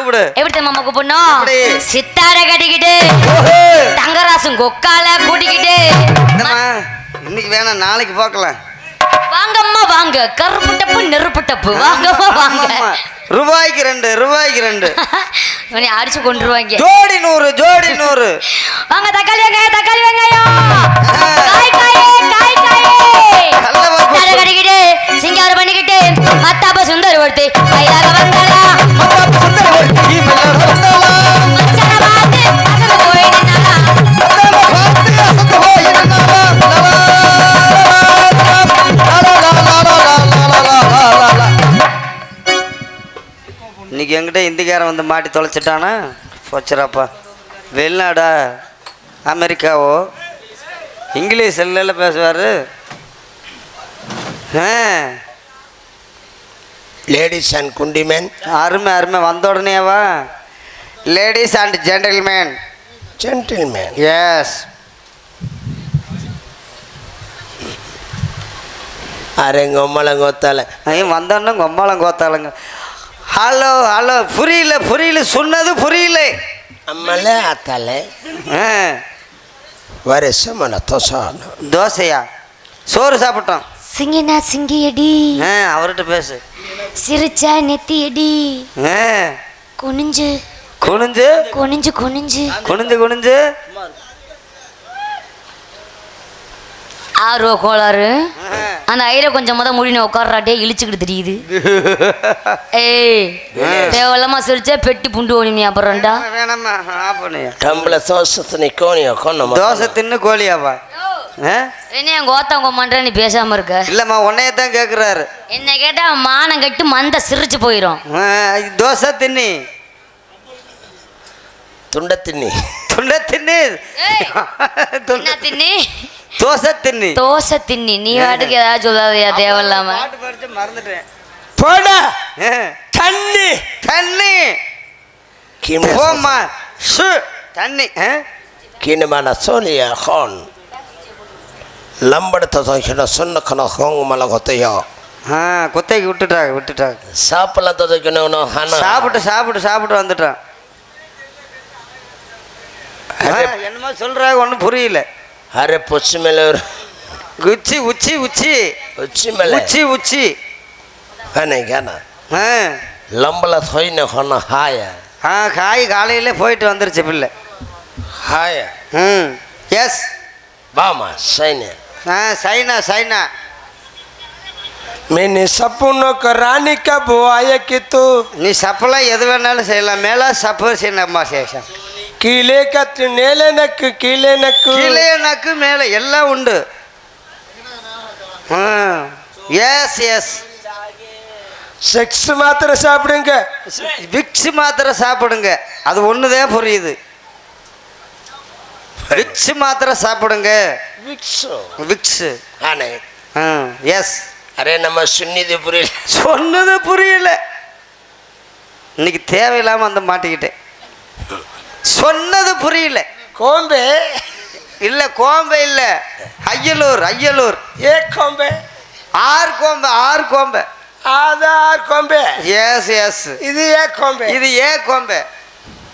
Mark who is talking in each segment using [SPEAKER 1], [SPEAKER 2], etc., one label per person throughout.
[SPEAKER 1] கூப்பிடு.
[SPEAKER 2] எப்படி தெரியுமா கூப்பிடணும்? சித்தார கட்டிக்கிட்டு. தங்கராசும் கொக்கால கூட்டிக்கிட்டு
[SPEAKER 1] இன்னைக்கு வேணாம் நாளைக்கு பார்க்கலாம்
[SPEAKER 2] வாங்கம்மா வாங்க. கருப்பு டப்பு நெருப்பு டப்பு வாங்கம்மா வாங்க.
[SPEAKER 1] ரூபாய்க்கு ரெண்டு ரூபாய்க்கு ரெண்டு.
[SPEAKER 2] அடிச்சு கொண்டுருவாங்க
[SPEAKER 1] ஜோடி நூறு ஜோடி நூறு.
[SPEAKER 2] வாங்க தக்காளி வெங்காயம் தக்காளி வெங்காயம். காய் காயே காய் காயே. கட்டிக்கிட்டு சிங்காரம் பண்ணிக்கிட்டு மத்தாப்ப சுந்தர் ஒருத்தி கையாக வந்தாளா?
[SPEAKER 1] மத்தாப்பு சுந்தரவர்த்தி மலர் வந்தாளா. என்கிட்ட இந்திக்காரன் வந்து மாட்டி தொலைச்சிட்டானா? போச்சுறாப்பா. வெளிநாடா? அமெரிக்காவோ? இங்கிலீஷ் எல்லாம் பேசுவார்.
[SPEAKER 3] லேடிஸ் அண்ட் குண்டிமேன்
[SPEAKER 1] அருமை அருமை. வந்த உடனேவா ladies and gentleman
[SPEAKER 3] gentleman
[SPEAKER 1] yes
[SPEAKER 3] அரங்க உம்மலங்கொத்தால
[SPEAKER 1] ஐயும் வந்தோன்னே கொம்பாலம் கோத்தாளுங்க ஹலோ ஹலோ புரியல புரியல சொன்னது புரியல.
[SPEAKER 3] அம்மல அத்தால
[SPEAKER 1] ஆ,
[SPEAKER 3] வருஷமல தொசான
[SPEAKER 1] தோசையா? சோறு சாப்பிட்டோம்.
[SPEAKER 2] சிங்கினா சிங்கியடி.
[SPEAKER 1] ஆ அவர்கிட்ட பேசு.
[SPEAKER 2] சிரிச்சா நெத்தியடி.
[SPEAKER 1] ஆ.
[SPEAKER 2] குனிஞ்சு.
[SPEAKER 1] குனிஞ்சு?
[SPEAKER 2] குனிஞ்சு குனிஞ்சு.
[SPEAKER 1] குனிஞ்சு குனிஞ்சு?
[SPEAKER 2] ஆர்வ கோளாறு. அந்த ஐர கொஞ்சம் முத முடின உட்கார்றாட்டே இழிச்சுக்கிட்டு தெரியுது. ஏய் தேவையில்லாம சிரிச்சா பெட்டி புண்டு ஓடிமே அப்புறம்டா
[SPEAKER 3] டம்பள தோசத்தினி கோணியோ கொன்ன
[SPEAKER 1] தோசை தின்னு கோழியாவா? ஆ?
[SPEAKER 2] என்ன என் கோத்தம் கொம்மன்ற நீ பேசாம இருக்க?
[SPEAKER 1] இல்லைம்மா உன்னைய தான் கேட்குறாரு
[SPEAKER 2] என்ன கேட்டா மானம் கட்டு மந்த சிரிச்சு போயிரும்.
[SPEAKER 1] தோசை தின்னி.
[SPEAKER 3] துண்ட தின்னி.
[SPEAKER 1] துண்டை தின்னு.
[SPEAKER 2] ஏய்.
[SPEAKER 1] துண்டை
[SPEAKER 2] தின்னி?
[SPEAKER 1] தோசை தின்னி.
[SPEAKER 2] தோசை தின்னி. நீ வாட்டுக்கு ஏதாவது சொல்லாதயா தேவையில்லாம?
[SPEAKER 1] பாட்டு படிச்சு மறந்துட்டேன்.
[SPEAKER 3] போட.
[SPEAKER 1] ஆ.
[SPEAKER 3] தண்ணி.
[SPEAKER 1] தண்ணி. போம்மா. சு. தண்ணி. ஆ?
[SPEAKER 3] கிணமான சோழிய ஹான். லம்படுத்த தோக்கின சொன்ன ஹோங்க மல கொத்தையோ?
[SPEAKER 1] ஆ குத்தைக்கு விட்டுட்டாங்க விட்டுட்டாங்க.
[SPEAKER 3] சாப்பிடல தோக்கணும் ஹன?
[SPEAKER 1] சாப்பிட்டு சாப்பிட்டு சாப்பிட்டு வந்துட்டான். என்னமோ சொல்றாங்க ஒன்றும் புரியல.
[SPEAKER 3] அரே பொச்சு மேல ஒரு
[SPEAKER 1] உச்சி உச்சி உச்சி
[SPEAKER 3] உச்சி மேல
[SPEAKER 1] உச்சி உச்சி
[SPEAKER 3] ஹனேகான
[SPEAKER 1] ஆ
[SPEAKER 3] லம்பல தோயின ஹொன்ன ஹாய
[SPEAKER 1] ஆ காய் காலையில போயிட்டு வந்துருச்சு பிள்ளை
[SPEAKER 3] ஹாய
[SPEAKER 1] ம் எஸ்
[SPEAKER 3] பாமா சைன
[SPEAKER 1] ஆ சைனா சைனா
[SPEAKER 3] मैंने सपनों का रानी कब आया कि तू
[SPEAKER 1] நீ சப்பெல்லாம் எது வேணாலும் செய்யலாம் மேலே சப்பு செய்யணும்மா சேஷம்
[SPEAKER 3] கீழே கத்து மேலே நக்கு கீழே நக்கு.
[SPEAKER 1] கீழே நக்கு மேலே எல்லாம் உண்டு. எஸ் எஸ்
[SPEAKER 3] செக்ஸ் மாத்திரை சாப்பிடுங்க.
[SPEAKER 1] விக்ஸ் மாத்திர சாப்பிடுங்க. அது ஒன்று தான் புரியுது. விக்ஸ் மாத்திரை சாப்பிடுங்க.
[SPEAKER 3] விக்ஸ்
[SPEAKER 1] விக்ஸ்
[SPEAKER 3] ஆனே.
[SPEAKER 1] எஸ்
[SPEAKER 3] அரே நம்ம சொன்னது புரியல.
[SPEAKER 1] சொன்னது புரியல. இன்னைக்கு தேவையில்லாமல் வந்து மாட்டிக்கிட்டேன். சொன்னது புரியல.
[SPEAKER 3] கோம்பே.
[SPEAKER 1] இல்லை கோம்பை இல்லை. ஐயலூர் ஐயலூர்.
[SPEAKER 3] ஏ கோம்பே?
[SPEAKER 1] ஆறு கோம்பை ஆறு கோம்பை.
[SPEAKER 3] ஆதார் கோம்பே.
[SPEAKER 1] எஸ் எஸ்
[SPEAKER 3] இது ஏ கோம்பே.
[SPEAKER 1] இது ஏ கோம்பை.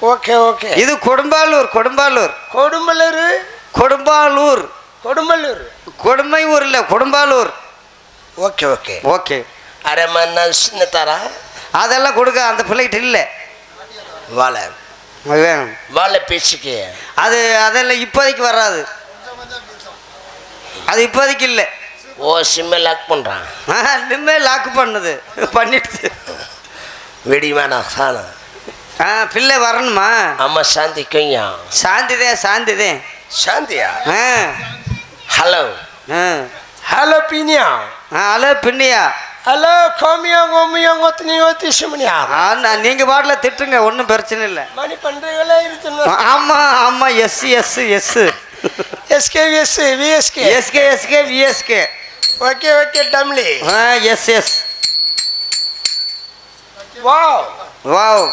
[SPEAKER 3] Okay okay.
[SPEAKER 1] இது கொடும்பாலூர் கொடும்பாலூர்.
[SPEAKER 3] கொடும்பலூர்?
[SPEAKER 1] கொடும்பாலூர்.
[SPEAKER 3] கொடும்பலூர்.
[SPEAKER 1] கொடுமை ஊர் இல்லை கொடும்பாலூர்.
[SPEAKER 3] Okay okay.
[SPEAKER 1] ஓகே.
[SPEAKER 3] அரே மன்ன சின்ன தாரா
[SPEAKER 1] அதெல்லாம் கொடுக்க அந்த பிள்ளைகிட்ட இல்லை.
[SPEAKER 3] வாழை.
[SPEAKER 1] அது வேணும்
[SPEAKER 3] வாழை பேச்சுக்கு
[SPEAKER 1] அது அதெல்லாம் இப்போதைக்கு வராது. அது இப்போதைக்கு இல்லை.
[SPEAKER 3] ஓ சிம்மை லாக் பண்ணுறான்
[SPEAKER 1] இனிமே லாக் பண்ணுது. பண்ணிடுச்சு
[SPEAKER 3] வெடி வேணாம் சாணா
[SPEAKER 1] ஆ பிள்ளை வரணுமா?
[SPEAKER 3] அம்மா சாந்தி கையா.
[SPEAKER 1] சாந்திதே சாந்திதே.
[SPEAKER 3] சாந்தியா?
[SPEAKER 1] ஆ.
[SPEAKER 3] ஹலோ
[SPEAKER 1] ஆ.
[SPEAKER 3] ஹலோ பீனியா
[SPEAKER 1] ஆ ஹலோ பின்னியா?
[SPEAKER 3] ஹலோ கோமியா கோமியா ஒத்தினி ஒத்தி சிமனியா
[SPEAKER 1] ஆ நான் நீங்கள் பாட்டில் திட்டுங்க ஒன்றும் பிரச்சனை இல்லை.
[SPEAKER 3] மணி பண்றீங்களே இருக்குன்னு
[SPEAKER 1] ஆமாம் ஆமாம் எஸ் எஸ் எஸ்
[SPEAKER 3] எஸ்கே எஸ் விஎஸ்கே
[SPEAKER 1] எஸ்கே எஸ்கே விஎஸ்கே
[SPEAKER 3] ஓகே ஓகே டம்லி
[SPEAKER 1] ஆ எஸ் எஸ்
[SPEAKER 3] வாவ்
[SPEAKER 1] வாவ்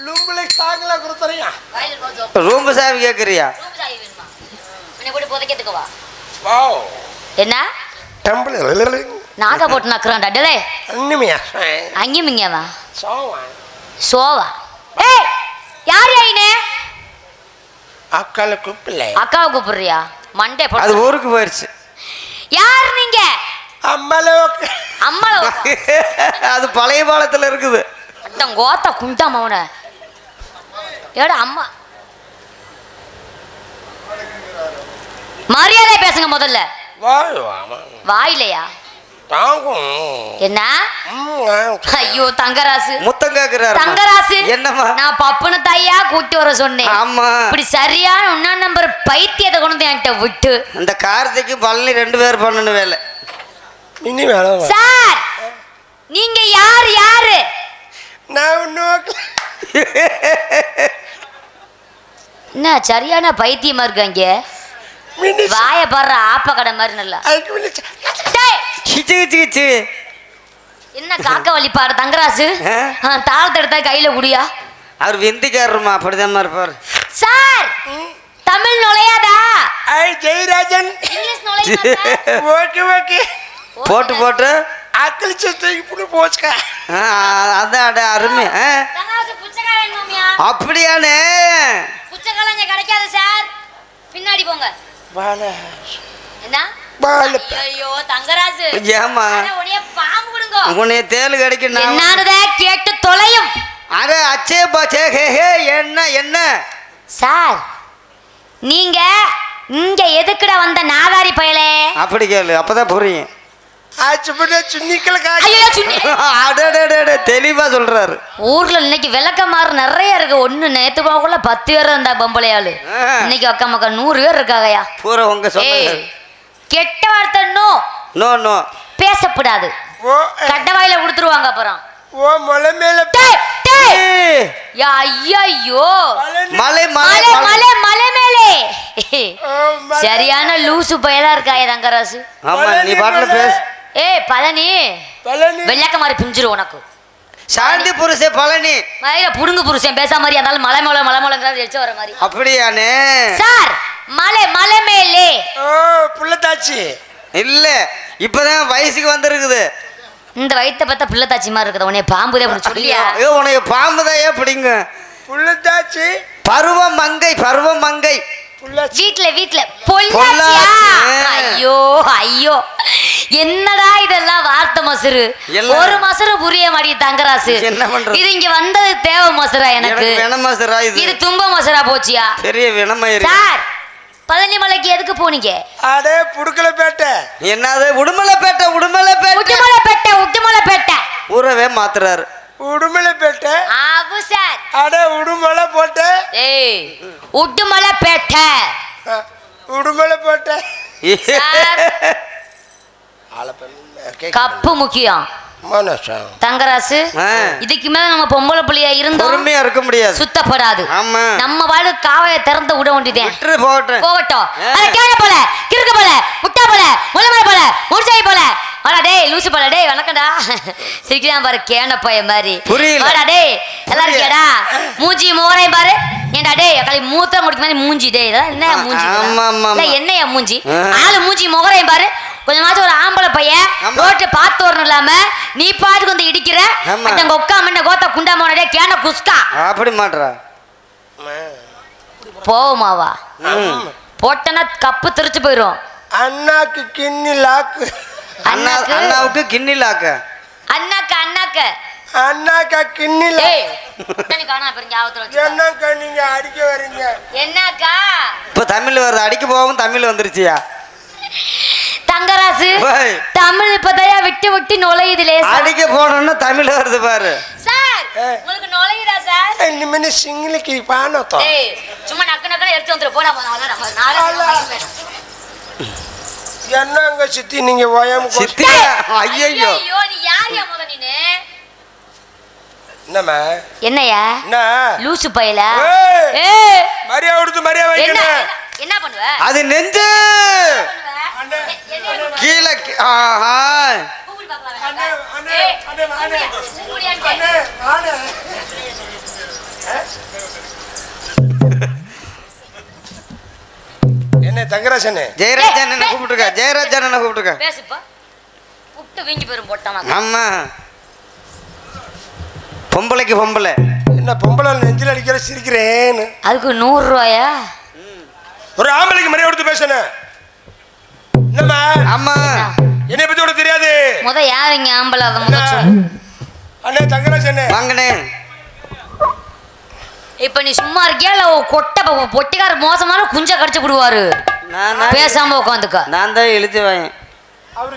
[SPEAKER 3] லும்புளுக்கு சாங்கல கொடுத்துறியா
[SPEAKER 1] ரூம்பு சாவி கேட்குறியா
[SPEAKER 3] வாவ்
[SPEAKER 2] என்ன?
[SPEAKER 3] டம்பிள்
[SPEAKER 2] நாக போட்டு நக்குறான்டா டேலே
[SPEAKER 3] அண்ணிமையா?
[SPEAKER 2] அங்கேயும் இங்கேவா
[SPEAKER 3] சோவா?
[SPEAKER 2] சோவா யார் ஐனே
[SPEAKER 3] அக்கால கூப்பிடல.
[SPEAKER 2] அக்காவை கூப்பிடுறியா? மண்டே
[SPEAKER 1] அது
[SPEAKER 2] போட்டு
[SPEAKER 1] ஊருக்கு போயிடுச்சு
[SPEAKER 2] யார் நீங்க?
[SPEAKER 3] அம்மால
[SPEAKER 2] அம்மால
[SPEAKER 1] அது பழைய பாலத்தில் இருக்குது.
[SPEAKER 2] அட்டம் கோத்தா குண்டா மவன ஏடா அம்மா. மரியாதை பேசுங்க முதல்ல.
[SPEAKER 3] வாய் வாமா
[SPEAKER 2] வாயிலையா?
[SPEAKER 3] தாங்கும்.
[SPEAKER 2] என்ன? ஐயோ தங்கராசு.
[SPEAKER 1] முத்தம் கேட்கிறாரு
[SPEAKER 2] தங்கராசு
[SPEAKER 1] என்னம்மா?
[SPEAKER 2] நான் பப்புன தாயா கூட்டி வர சொன்னேன்.
[SPEAKER 1] ஆமா.
[SPEAKER 2] இப்படி சரியான ஒன்னா நம்பர் பைத்தியத்தை கொண்டு வந்து என்கிட்ட விட்டு.
[SPEAKER 1] இந்த கார்த்திக்கு பழனி ரெண்டு பேர் பண்ணணும் வேலை.
[SPEAKER 3] இனி
[SPEAKER 2] சார் நீங்க யார் யாரு?
[SPEAKER 3] நான்
[SPEAKER 2] என்ன சரியான பைத்தியமா இருக்காங்க? வாய பாடுற ஆப்ப கடை மாதிரி நல்லா. என்ன காக்க வலிப்பாரு தங்கராசு?
[SPEAKER 1] ஆ?
[SPEAKER 2] ஆ, தாளத்தை எடுத்தா கையில குடியா?
[SPEAKER 1] அவர் வெந்திக்காரருமா அப்படிதான் இருப்பார்.
[SPEAKER 2] சார்! தமிழ் நுழையாதா?
[SPEAKER 3] ஐ ஜெயராஜன்? Okay okay.
[SPEAKER 1] போட்டு போட்டு.
[SPEAKER 3] அக்கல் தூக்கி புண்ணு போச்சுக்கா.
[SPEAKER 1] ஆ, அதான் அருமை.
[SPEAKER 2] தங்கராசு
[SPEAKER 1] அப்படியானே
[SPEAKER 2] கிடைக்காது சார். பின்னாடி போங்க.
[SPEAKER 3] வாழ வாழ
[SPEAKER 2] ஐயோ தங்கராசு.
[SPEAKER 1] ஏமா
[SPEAKER 2] உன்னைய
[SPEAKER 1] தேல் கிடைக்கும் நான்
[SPEAKER 2] என்னானத கேட்டு தொலையும்.
[SPEAKER 1] அட அச்சே பாச்சே ஹே ஹே என்ன என்ன?
[SPEAKER 2] சார் நீங்க இங்க எதுக்குடா வந்த நாதாரி பயலே?
[SPEAKER 1] அப்படி கேளு அப்பதான் புரியும். தெளிவா சொல்றாரு.
[SPEAKER 2] ஊர்ல இன்னைக்கு விளக்கமாறு நிறைய இருக்கு. ஒண்ணு நேத்து போகக்குள்ள பத்து பேர் இருந்தா பொம்பளையாளு. இன்னைக்கு அக்கா மக்கா நூறு பேர் இருக்காங்கயா
[SPEAKER 1] பூரா உங்க
[SPEAKER 2] கெட்ட வார்த்தை நோ.
[SPEAKER 1] No no.
[SPEAKER 2] பேசப்படாது. கட்ட வாயில கொடுத்துருவாங்க அப்புறம்.
[SPEAKER 3] ஓ மலை மேல
[SPEAKER 2] ஐயோ.
[SPEAKER 1] மலை மலை
[SPEAKER 2] மலை
[SPEAKER 1] மலை.
[SPEAKER 2] மலை. சரியான லூசு பயலா இருக்காய தங்கராசு?
[SPEAKER 1] ஆமா நீ பாட்டுல பேசு.
[SPEAKER 2] ஏய் பழனி.
[SPEAKER 3] பழனி.
[SPEAKER 2] வெள்ளைக்க பிஞ்சிரு உனக்கு.
[SPEAKER 1] சாந்தி புருஷே பழனி.
[SPEAKER 2] மயில புடுங்கு புருஷன் பேச மாதிரி இருந்தாலும் மலை மலை மலை மலைங்கிறது எச்ச வர மாதிரி.
[SPEAKER 1] அப்படியானே
[SPEAKER 2] சார் மலை மலை மேலே.
[SPEAKER 3] ஓ புள்ளத்தாச்சி.
[SPEAKER 1] இல்ல இப்பதான் வயசுக்கு வந்திருக்குது.
[SPEAKER 2] இந்த வயித்தை பார்த்தா பிள்ளை தாச்சி மாதிரி இருக்குது உன்னை பாம்புதே அப்படி சொல்லியா?
[SPEAKER 1] ஐயோ உனக்கு பாம்பு தான் ஏன் பிடிங்க.
[SPEAKER 3] புள்ளத்தாச்சி.
[SPEAKER 1] பருவ மங்கை பருவ மங்கை
[SPEAKER 2] வீட்ல வீட்ல. பொள்ளாச்சியா?
[SPEAKER 1] பொள்ளாச்சி.
[SPEAKER 2] ஐயோ ஐயோ. என்னடா இதெல்லாம் வார்த்தை மசுரு. ஒரு மசுரு புரிய மாட்டேங்குது தங்கராசு.
[SPEAKER 1] என்ன?
[SPEAKER 2] இது இங்க வந்தது தேவை மசுரா எனக்கு.
[SPEAKER 1] இது.
[SPEAKER 2] இது தும்ப மசுரா போச்சியா?
[SPEAKER 1] பெரிய
[SPEAKER 2] சார் பழனி மலைக்கு எதுக்கு போனீங்க?
[SPEAKER 3] அடே புடுக்கல பேட்டை
[SPEAKER 1] என்னது? உடுமலைப்பேட்டை உடுமலைப்பேட்டை.
[SPEAKER 2] உட்டுமலை பெட்டை உட்டுமலை பெட்டை
[SPEAKER 1] ஊரவே மாத்துறாரு.
[SPEAKER 3] உடுமலை பேட்டை.
[SPEAKER 2] ஆவு சார்.
[SPEAKER 3] அடே உடுமலை போட்ட.
[SPEAKER 2] ஏய் உட்டுமலை பெட்டை.
[SPEAKER 3] உடுமலை போட்ட.
[SPEAKER 2] சார்.
[SPEAKER 3] ஆளை பண்ண
[SPEAKER 2] கப்பு முக்கியம். தங்கராசு. இதுக்கு மேல நம்ம பொம்பளை புள்ளையா இருந்தோம்
[SPEAKER 1] பொறுமையா இருக்க முடியாது.
[SPEAKER 2] சுத்தப்படாது.
[SPEAKER 1] ஆமா.
[SPEAKER 2] நம்ம வாழ் காவைய திறந்து விட வேண்டியதேன்
[SPEAKER 1] விட்டுரு போகட்டும்.
[SPEAKER 2] போகட்டும். அத கேன போல கிறுக்கு போல முட்டா போல முள்ளமலை போல முடிச்சாய் போல வாடா டேய் லூசு போல டேய் வணக்கம்டா சிரிக்கிறான் பாரு கேன பைய மாதிரி
[SPEAKER 1] புரியல.
[SPEAKER 2] வாடா டேய் நல்லா. இருக்கியாடா மூஞ்சி மோரையும் பாரு ஏன்டா டேய் களி மூத்த முடிக்க மாதிரி மூஞ்சி டேய் என்ன மூஞ்சி
[SPEAKER 1] ஆமா? ஆமா,
[SPEAKER 2] இல்ல. என்னையா மூஞ்சி. ஆளு மூஞ்சி முகரையும் பாரு கொஞ்சமாச்சும் ஒரு ஆம்பளை பையன். ரோட்டு பார்த்து வரணும் இல்லாம நீ பாட்டுக்கு வந்து இடிக்கிற. அங்க உட்கா மண்ண கோத்தா குண்டா மோனடே கேன குஸ்கா
[SPEAKER 1] அப்படி மாட்றா
[SPEAKER 2] போவுமாவா. போட்டனா கப்பு தெரிச்சு போயிரும்
[SPEAKER 3] அண்ணாக்கு கிண்ணி லாக்கு
[SPEAKER 1] அண்ணா
[SPEAKER 2] அண்ணாக்கு.
[SPEAKER 1] அண்ணாவுக்கு கிண்ணி லாக்க
[SPEAKER 2] அண்ணாக்க அண்ணாக்க.
[SPEAKER 3] அண்ணாக்கா கிண்ணி லா
[SPEAKER 2] ஏய் நீ காணா பெரிய ஆவத்துல வச்சு
[SPEAKER 3] என்னக்கா நீங்க அடிக்க வரீங்க?
[SPEAKER 2] என்னக்கா?
[SPEAKER 1] இப்ப தமிழ் வருது அடிக்க போகவும் தமிழ் வந்துருச்சியா?
[SPEAKER 2] தங்கராசு. தமிழ் இப்பதையா விட்டு விட்டு நுழையுது லேசா
[SPEAKER 1] அடிக்க போனோம்னா தமிழ் வருது பாரு.
[SPEAKER 2] சார். உங்களுக்கு நுழையுதா சார்?
[SPEAKER 3] இனிமே சிங்கிளுக்கு பானத்தோ
[SPEAKER 2] ஏய் சும்மா நக்கு நக்கன எடுத்து வந்துரு போடா போடா
[SPEAKER 3] என்னங்க சித்தி நீங்க ஓயம்
[SPEAKER 1] சித்தி? ஐயோ
[SPEAKER 3] என்னம்மா?
[SPEAKER 2] என்னையா
[SPEAKER 3] என்ன?
[SPEAKER 2] லூசு பையல?
[SPEAKER 3] ஏய். மரியா கொடுத்து மரியா
[SPEAKER 2] என்ன
[SPEAKER 3] வைக்கணும்
[SPEAKER 2] என்ன- என்ன பண்ணுவ?
[SPEAKER 1] அது நெஞ்சு!
[SPEAKER 3] அண்ணே.
[SPEAKER 2] என்ன பண்ணுவ?
[SPEAKER 1] கீழே ஆஹா.
[SPEAKER 3] அண்ணே? அண்ணே,
[SPEAKER 2] ஏய்,
[SPEAKER 3] அண்ணே, அண்ணே.
[SPEAKER 2] கூப்பிடியா? கூப்பிடியான்ட்டு.
[SPEAKER 3] அண்ணே, அண்ணே. என்ன தங்கராசனே
[SPEAKER 1] ஜெயராஜன் என்ன கூப்பிட்டுருக்க. ஜெயராஜன் என்ன கூப்பிட்டுருக்க
[SPEAKER 2] பேசுப்பா. புட்டு வீங்கி போயிரும் போட்டாமா
[SPEAKER 1] ஆமா பொம்பளைக்கு பொம்பளை.
[SPEAKER 3] என்ன பொம்பளை நெஞ்சில் அடிக்கிற சிரிக்கிறேன்னு.
[SPEAKER 2] அதுக்கு நூறு ரூபாயா?
[SPEAKER 3] ஒரு ஆம்பளைக்கு மரியாதை கொடுத்து பேசணும் என்னம்மா?
[SPEAKER 1] ஆமா.
[SPEAKER 3] என்னை பத்தி உனக்கு தெரியாது.
[SPEAKER 2] முத யாருங்க ஆம்பளை அதை முத சொல்லு.
[SPEAKER 3] அண்ணே தங்கராஜ் அண்ணே.
[SPEAKER 1] வாங்கண்ணே.
[SPEAKER 2] இப்ப நீ சும்மா இருக்கியா? இல்ல கொட்டை பொட்டிக்கார மோசமான குஞ்ச கடிச்சு விடுவாரு பேசாம உட்காந்துக்க
[SPEAKER 1] நான் தான்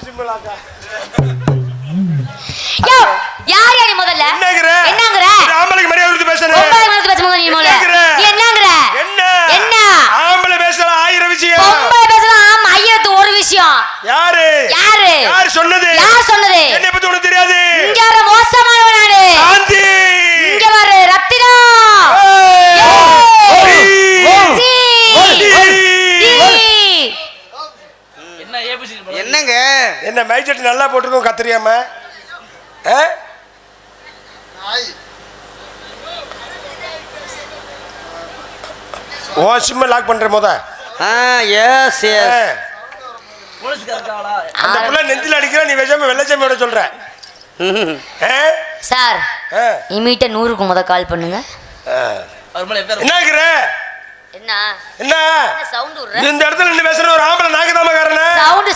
[SPEAKER 3] சிம்பிளாக்கா
[SPEAKER 2] யோ யார் யா நீ முதல்ல?
[SPEAKER 3] என்னங்கிற?
[SPEAKER 2] என்னங்கிற?
[SPEAKER 3] ஒரு ஆம்பளைக்கு மரியாதை கொடுத்து பேசணும்
[SPEAKER 2] ஒன்பது மணிக்கு பேசும்போது நீ முதல்ல
[SPEAKER 3] என்னங்கிற?
[SPEAKER 2] நீ என்னங்கிற
[SPEAKER 3] என்ன
[SPEAKER 2] என்ன
[SPEAKER 3] ஆம்பளை பேசலாம் ஆயிரம் விஷயம்
[SPEAKER 2] பொம்பளை பேசலாம் ஆமா ஐயத்து ஒரு விஷயம்
[SPEAKER 3] யாரு
[SPEAKER 2] யாரு
[SPEAKER 3] யார் சொன்னது
[SPEAKER 2] யார் சொன்னது
[SPEAKER 3] என்னை பத்தி உனக்கு தெரியாது
[SPEAKER 2] இங்க வர மோசமானவன் நானு
[SPEAKER 3] சாந்தி
[SPEAKER 2] இங்க வர ரத்தினா
[SPEAKER 3] ஏய்!
[SPEAKER 2] சீ.
[SPEAKER 3] ஏய்!
[SPEAKER 2] சீ.
[SPEAKER 1] என்னங்க
[SPEAKER 3] என்ன மைச்சட்டு நல்லா போட்டிருக்கோம் கத்திரியாம? ஓ சிம்ம லாக் பண்ற முத.
[SPEAKER 1] ஆ எஸ். எஸ்
[SPEAKER 3] அந்த புள்ள நெஞ்சில் அடிக்கிற நீ விஷம வெள்ளச்சாமியோட சொல்ற?
[SPEAKER 2] சார். இமீட்ட நூறுக்கு முத கால் பண்ணுங்க. என்ன
[SPEAKER 3] என்ன?
[SPEAKER 2] சவுண்ட் விடுற?
[SPEAKER 3] இந்த இடத்துல நின்று பேசுற ஒரு ஆம்பளை நாகதாமக்காரன
[SPEAKER 2] சவுண்ட்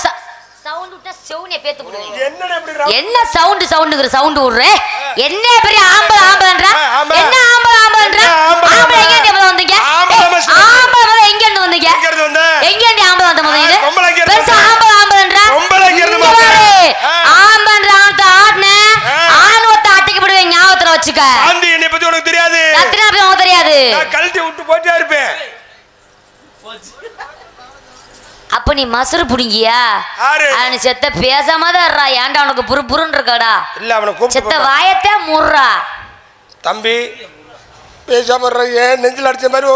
[SPEAKER 2] சவுண்ட் விட்டா செவுனே பேத்து
[SPEAKER 3] ரா-
[SPEAKER 2] என்ன சவுண்ட் சவுண்டுங்கிற சவுண்ட் விடுற? என்ன பெரிய ஆம்பளை ஆம்பளைன்றா. என்ன ஆம்பளை ஆம்பளைன்றா?
[SPEAKER 3] ஆம்பளை?
[SPEAKER 2] எங்க இருந்து வந்தீங்க?
[SPEAKER 3] ஆம்பளை
[SPEAKER 2] எங்க இருந்து வந்தீங்க?
[SPEAKER 3] எங்க இருந்து வந்த?
[SPEAKER 2] எங்க இருந்து ஆம்பளை வந்த முதல்ல இது
[SPEAKER 3] ஆ, பொம்பளை எங்க இருந்து
[SPEAKER 2] பெருசா
[SPEAKER 3] வந்த?
[SPEAKER 2] ஆம்பளை ஆம்பளைன்றா
[SPEAKER 3] பொம்பளை எங்க இருந்து
[SPEAKER 2] இங்க
[SPEAKER 3] வந்த?
[SPEAKER 2] பாரு.
[SPEAKER 3] ஆ.
[SPEAKER 2] ஆம்பளைன்ற ஆட்ட ஆடுன
[SPEAKER 3] ஆ.
[SPEAKER 2] ஆணுவத்தை அட்டிக்கு விடுவேன் ஞாபகத்துல வச்சுக்க
[SPEAKER 3] சாந்தி என்னை பத்தி உனக்கு தெரியாது
[SPEAKER 2] ரத்தினா பத்தி உனக்கு தெரியாது
[SPEAKER 3] நான் கழட்டி விட்டு போட்டே இருப்பேன்
[SPEAKER 2] அப்ப நீ மசுறு புடிங்கியா? அவனு செத்த பேசாம தான் இருறா ஏன்டா உனக்கு புரு புருன்னு இருக்காடா?
[SPEAKER 3] இல்ல அவனை
[SPEAKER 2] செத்த வாயத்தே முர்றா
[SPEAKER 3] தம்பி பேசாம ஏன் நெஞ்சில் அடிச்ச மாதிரி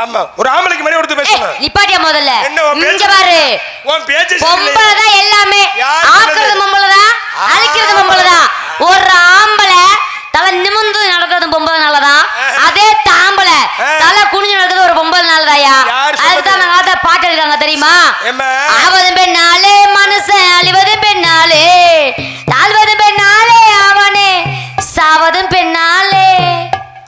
[SPEAKER 3] ஆமா ஒரு ஆம்பளைக்கு மாதிரி
[SPEAKER 2] ஏய்,
[SPEAKER 3] பேசணும்
[SPEAKER 2] நிப்பாட்டியா முதல்ல? இங்க? பாரு.
[SPEAKER 3] உன் பேச்சு
[SPEAKER 2] பொம்பளை. தான் எல்லாமே. ஆக்குறது? பொம்பளை தான். அழிக்கிறது பொம்பளை தான் ஒரு ஆம்பளை தலை நிமிர்ந்து நடக்கிறது பொம்பளை நல்லதான் அதே தாம்பளை
[SPEAKER 3] ஆ.
[SPEAKER 2] தலை குனிஞ்சு நடக்கிறது ஒரு பொம்பளை நல்லதாயா
[SPEAKER 3] யார் சொன்னது?
[SPEAKER 2] அதுதான் நாங்க பாட்டு இருக்காங்க தெரியுமா
[SPEAKER 3] ஏம்மா?
[SPEAKER 2] ஆவது பெண்ணாலே மனுஷன் அழிவது பெண்ணாலே. தாழ்வது பெண்ணாலே அவனே சாவதும் பெண்ணாலே.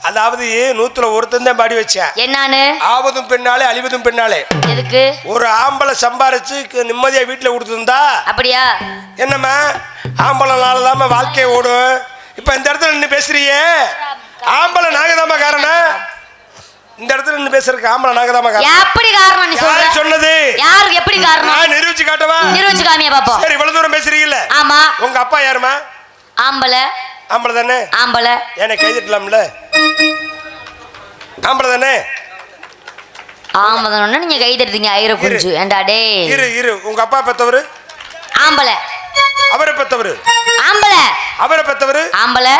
[SPEAKER 3] அதாவது நூத்துல ஒருத்தன் தான் பாடி வச்சேன்.
[SPEAKER 2] என்னான்னு
[SPEAKER 3] ஆவதும் பெண்ணாலே அழிவதும் பெண்ணாலே.
[SPEAKER 2] எதுக்கு?
[SPEAKER 3] ஒரு ஆம்பளை சம்பாரிச்சு நிம்மதியா வீட்டுல கொடுத்துருந்தா?
[SPEAKER 2] அப்படியா?
[SPEAKER 3] என்னம்மா? ஆம்பளை நாளதாம வாழ்க்கை ஓடும். இப்ப இந்த இடத்துல நின்று பேசுறியே? ஆம்பளை நாகதாம காரணம்? இந்த இடத்துல நின்று பேசுறதுக்கு ஆம்பளை நாகதாம காரணம்.
[SPEAKER 2] எப்படி காரணம் நீ சொல்ற?
[SPEAKER 3] யாரு சொன்னது?
[SPEAKER 2] யாருக்கு எப்படி காரணம்?
[SPEAKER 3] நான் நிரூபிச்சு காட்டவா?
[SPEAKER 2] நிரூபிச்சு காமியா பாப்போம்
[SPEAKER 3] சரி இவ்வளவு தூரம் பேசுறீங்கல்ல?
[SPEAKER 2] ஆமா.
[SPEAKER 3] உங்க அப்பா யாருமா?
[SPEAKER 2] ஆம்பளை.
[SPEAKER 3] ஆம்பளை தானே?
[SPEAKER 2] ஆம்பளை.
[SPEAKER 3] என்னை கைதிட்டலாம்ல ஆம்பளை தானே?
[SPEAKER 2] ஆம்பளை நீங்க கை தட்டுறீங்க ஐர குஞ்சு ஏண்டா டேய்?
[SPEAKER 3] இரு இரு. உங்க அப்பா பெத்தவரு?
[SPEAKER 2] ஆம்பளை.
[SPEAKER 3] அவரை பெத்தவரு?
[SPEAKER 2] ஆம்பளை.
[SPEAKER 3] அவரை பெத்தவரு?
[SPEAKER 2] ஆம்பளை.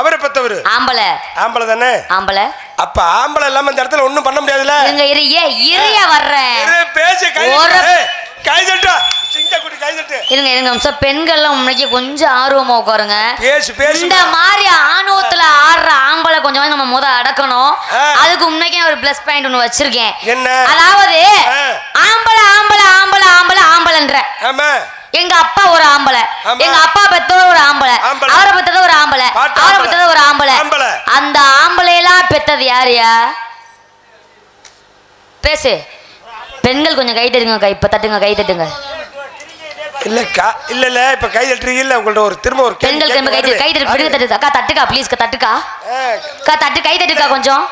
[SPEAKER 3] அவரை பெத்தவரு?
[SPEAKER 2] ஆம்பளை.
[SPEAKER 3] ஆம்பளை தானே?
[SPEAKER 2] ஆம்பளை.
[SPEAKER 3] அப்ப ஆம்பளை இல்லாம இந்த இடத்துல ஒண்ணும் பண்ண முடியாதுல்ல?
[SPEAKER 2] இருங்க இரு ஏ இறைய வர்றேன்
[SPEAKER 3] பேசு கை தட்டு.
[SPEAKER 2] இருங்க இருங்க நிமிஷம். பெண்கள்லாம் உண்மைக்கு கொஞ்சம் ஆர்வமா உட்காருங்க. இந்த மாதிரி ஆணவத்துல ஆடுற ஆம்பளை கொஞ்சம் நம்ம முத அடக்கணும். அதுக்கு முன்னாடி ஒரு பிளஸ் பாயிண்ட் ஒன்று வச்சிருக்கேன். அதாவது. ஆம்பளை ஆம்பளை ஆம்பளை ஆம்பளை ஆம்பளைன்ற.
[SPEAKER 3] ஆமா.
[SPEAKER 2] எங்க அப்பா ஒரு ஆம்பளை.
[SPEAKER 3] ஆமா.
[SPEAKER 2] எங்க அப்பா பெத்தவர் ஒரு ஆம்பளை.
[SPEAKER 3] ஆம்பளை.
[SPEAKER 2] அவரை பெத்தது ஒரு ஆம்பளை. அவரை
[SPEAKER 3] ஆம்பளை.
[SPEAKER 2] பெத்தது ஒரு ஆம்பளை.
[SPEAKER 3] ஆம்பளை.
[SPEAKER 2] அந்த ஆம்பளையெல்லாம் பெத்தது யாருயா பேசு. பெண்கள் கொஞ்சம் கை தட்டுங்க கை இப்ப தட்டுங்க கை தட்டுங்க.
[SPEAKER 3] இல்லக்கா இல்ல இல்ல இப்ப கை தட்டுறீங்கல்ல உங்கள்ட்ட ஒரு திரும்ப ஒரு
[SPEAKER 2] பெண்கள் திரும்ப கை கை தட்டு தட்டு அக்கா தட்டுக்கா ப்ளீஸ் தட்டுக்கா. அக்கா தட்டு கை தட்டுக்கா கொஞ்சம்.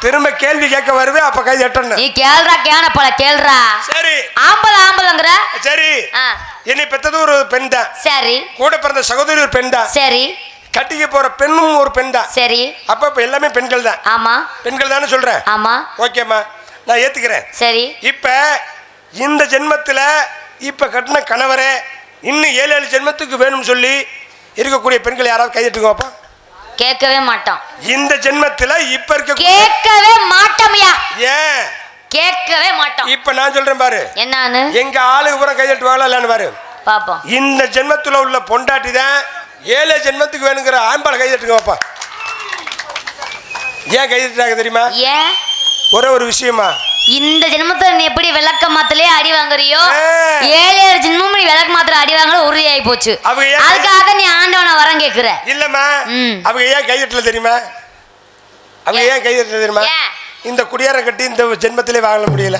[SPEAKER 3] திரும்ப கேள்வி கேட்க வருவேன் அப்ப கை தட்டணும்.
[SPEAKER 2] நீ கேள்றா கேனப்பல கேள்றா.
[SPEAKER 3] சரி.
[SPEAKER 2] ஆம்பளை ஆம்பளைங்கிற?
[SPEAKER 3] சரி.
[SPEAKER 2] ஆ.
[SPEAKER 3] என்னை பெத்தது ஒரு பெண் தான்
[SPEAKER 2] சரி.
[SPEAKER 3] கூட பிறந்த சகோதரி ஒரு பெண் தான்
[SPEAKER 2] சரி.
[SPEAKER 3] கட்டிக்க போற பெண்ணும் ஒரு பெண் தான்
[SPEAKER 2] சரி.
[SPEAKER 3] அப்ப இப்ப எல்லாமே பெண்கள் தான்.
[SPEAKER 2] ஆமா.
[SPEAKER 3] பெண்கள் தானே சொல்றேன்.
[SPEAKER 2] ஆமா.
[SPEAKER 3] ஓகேம்மா. நான் ஏத்துக்கிறேன்.
[SPEAKER 2] சரி.
[SPEAKER 3] இப்ப இந்த ஜென்மத்துல இப்ப கட்டின கணவரே இன்னும் ஏழு ஏழு ஜென்மத்துக்கு வேணும்னு சொல்லி இருக்கக்கூடிய பெண்கள் யாராவது கையெட்டுக்குவாப்பா
[SPEAKER 2] கேட்கவே மாட்டோம்.
[SPEAKER 3] இந்த ஜென்மத்துல இப்ப இருக்க
[SPEAKER 2] கேட்கவே மாட்டோம்யா.
[SPEAKER 3] ஏன்?
[SPEAKER 2] கேட்கவே மாட்டோம்
[SPEAKER 3] இப்ப நான் சொல்றேன் பாரு.
[SPEAKER 2] என்னான்னு
[SPEAKER 3] எங்க ஆளுக்கு பூரா கையெட்டுவாங்களா இல்லைன்னு பாரு.
[SPEAKER 2] பாப்போம்.
[SPEAKER 3] இந்த ஜென்மத்துல உள்ள பொண்டாட்டி தான் ஏழு ஜென்மத்துக்கு வேணுங்கிற ஆம்பாளை கைதட்டுங்க வைப்பா ஏன் கைதட்டுறாங்க தெரியுமா?
[SPEAKER 2] ஏன்?
[SPEAKER 3] ஒரே ஒரு விஷயமா.
[SPEAKER 2] இந்த ஜென்மத்துல நீ எப்படி விளக்க மாத்திலே அடி வாங்குறியோ. ஏழு ஏழு ஜென்மமும் நீ விளக்க மாத்திர அடி வாங்குற உறுதியாகி போச்சு. அதுக்காக நீ ஆண்டவனை வரம் கேக்குற.
[SPEAKER 3] இல்லம்மா. அவங்க ஏன் கைதட்டல தெரியுமா? அவங்க ஏன்? கைதட்டல தெரியுமா? இந்த குடியார கட்டி இந்த ஜென்மத்திலே வாழ முடியல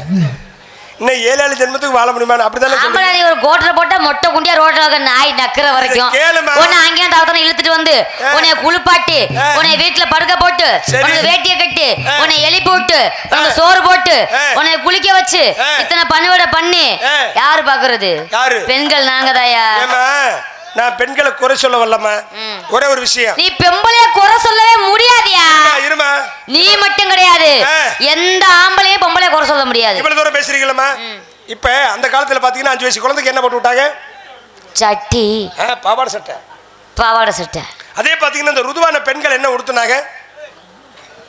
[SPEAKER 3] இன்னும் ஏழு ஏழு ஜென்மத்துக்கு வாழ முடியுமா அப்படிதானே சொல்றீங்க
[SPEAKER 2] நீ ஒரு கோட்டரை போட்டா மொட்டை குண்டியா ரோட்ல நாய் நக்கிற வரைக்கும். உன்னை அங்கேயும் தவத்தனை இழுத்துட்டு வந்து. உன்னை குளிப்பாட்டி. உன்னை வீட்டுல படுக்க போட்டு. உனக்கு வேட்டியை கட்டி. உன்னை எழுப்பி விட்டு உனக்கு. சோறு போட்டு. உன்னை குளிக்க வச்சு. இத்தனை பண்ணுவிட பண்ணி. யாரு பாக்குறது? பெண்கள் நாங்கதாயா
[SPEAKER 3] ஏம்மா நான் பெண்களை குறை சொல்ல வரலம்மா.
[SPEAKER 2] ம்.
[SPEAKER 3] ஒரே ஒரு விஷயம்.
[SPEAKER 2] நீ பெம்பளைய குறை சொல்லவே முடியாதியா?
[SPEAKER 3] இருமா,
[SPEAKER 2] நீ மட்டும் கிடையாது. எந்த ஆம்பளையும் பொம்பளைய குறை சொல்ல முடியாது.
[SPEAKER 3] இவ்வளவு தூரம் பேசுறீங்களம்மா. இப்ப அந்த காலத்துல பாத்தீங்கன்னா அஞ்சு வயசு குழந்தைக்கு என்ன போட்டு விட்டாங்க?
[SPEAKER 2] சட்டி.
[SPEAKER 3] பாவாடை சட்டை.
[SPEAKER 2] பாவாடை சட்டை.
[SPEAKER 3] அதே பாத்தீங்கன்னா இந்த ருதுவான பெண்கள் என்ன உடுத்துனாங்க?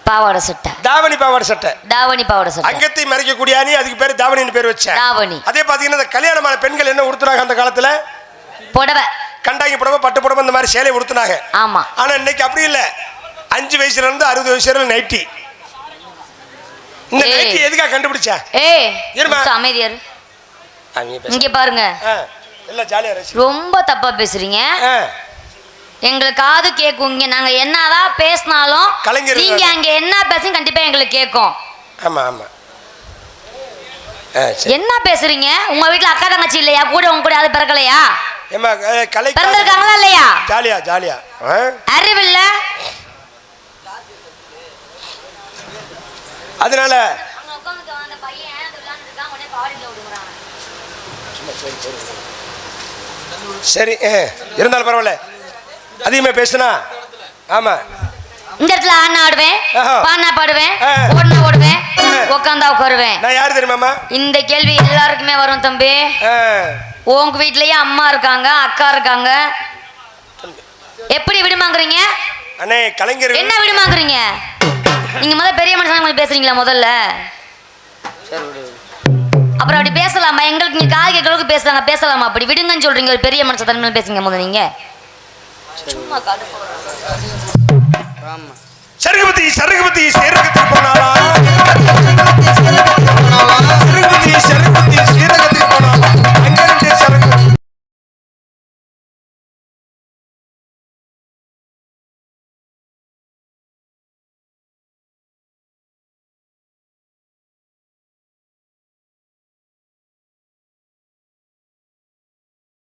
[SPEAKER 2] பாவாடை சட்டை.
[SPEAKER 3] தாவணி பாவாடை சட்டை.
[SPEAKER 2] தாவணி பாவாடை சட்டை.
[SPEAKER 3] அங்கத்தை மறைக்கக்கூடிய அணி அதுக்கு பேர் தாவணின்னு பேர் வச்சேன்.
[SPEAKER 2] தாவணி.
[SPEAKER 3] அதே பாத்தீங்கன்னா இந்த கல்யாணமான பெண்கள் என்ன உடுத்துனாங்க அந்த காலத்துல?
[SPEAKER 2] புடவை.
[SPEAKER 3] கண்டாங்கி புடவை பட்டு புடவை இந்த மாதிரி சேலை உடுத்துனாங்க.
[SPEAKER 2] ஆமா.
[SPEAKER 3] ஆனா இன்னைக்கு அப்படி இல்ல. அஞ்சு வயசுல இருந்து அறுபது வயசு நைட்டி. இந்த. நைட்டி எதுக்காக கண்டுபிடிச்சா.
[SPEAKER 2] கொஞ்சம் அமைதியாரு இங்க பாருங்க. ரொம்ப தப்பா பேசுறீங்க. எங்களுக்கு காது கேட்கும் இங்க நாங்க என்னதான் பேசினாலும் நீங்க அங்க என்ன பேசுங்க கண்டிப்பா எங்களுக்கு கேட்கும்.
[SPEAKER 3] ஆமா ஆமா.
[SPEAKER 2] என்ன பேசுறீங்க? உங்க வீட்ல அக்கா தங்கச்சி இல்லையா? கூட உங்க கூட அது பிறக்கலையா?
[SPEAKER 3] ஏம்மா அஹ், கலை
[SPEAKER 2] பிறந்திருக்காங்களா இல்லையா?
[SPEAKER 3] ஜாலியா ஜாலியா. ஆ?
[SPEAKER 2] அறிவில்ல?
[SPEAKER 3] அதனால சரி இருந்தாலும் பரவாயில்ல. அதிகமா பேசுனா? ஆமா.
[SPEAKER 2] இந்த இடத்துல ஆடினா ஆடுவேன். பாடினா பாடுவேன்
[SPEAKER 3] ஆ.
[SPEAKER 2] ஓடினா ஓடுவேன். உட்காந்தா உட்காருவேன்
[SPEAKER 3] நான் யாரு தெரியுமாம்மா?
[SPEAKER 2] இந்த கேள்வி எல்லாருக்குமே வரும் தம்பி.
[SPEAKER 3] ஆ,
[SPEAKER 2] உங்க வீட்லயே அம்மா இருக்காங்க அக்கா இருக்காங்க. எப்படி விடுமாங்குறீங்க?
[SPEAKER 3] அண்ணே கலைஞர்.
[SPEAKER 2] என்ன விடுமாங்குறீங்க? நீங்க முதல்ல பெரிய மனுஷன் கொஞ்சம் பேசுறீங்களா முதல்ல? அப்புறம் அப்படி பேசலாமா? எங்களுக்கு நீங்க காது கேட்கறதுக்கு பேசுறாங்க பேசலாமா? அப்படி விடுங்கன்னு சொல்றீங்க ஒரு பெரிய மனுஷன் தன்மையில பேசுங்க முதல்ல நீங்க. சும்மா கடுப்பு
[SPEAKER 1] ஆமாம்
[SPEAKER 3] சருகுபதி சருகுபதி சேரகத்துக்கு போனாலா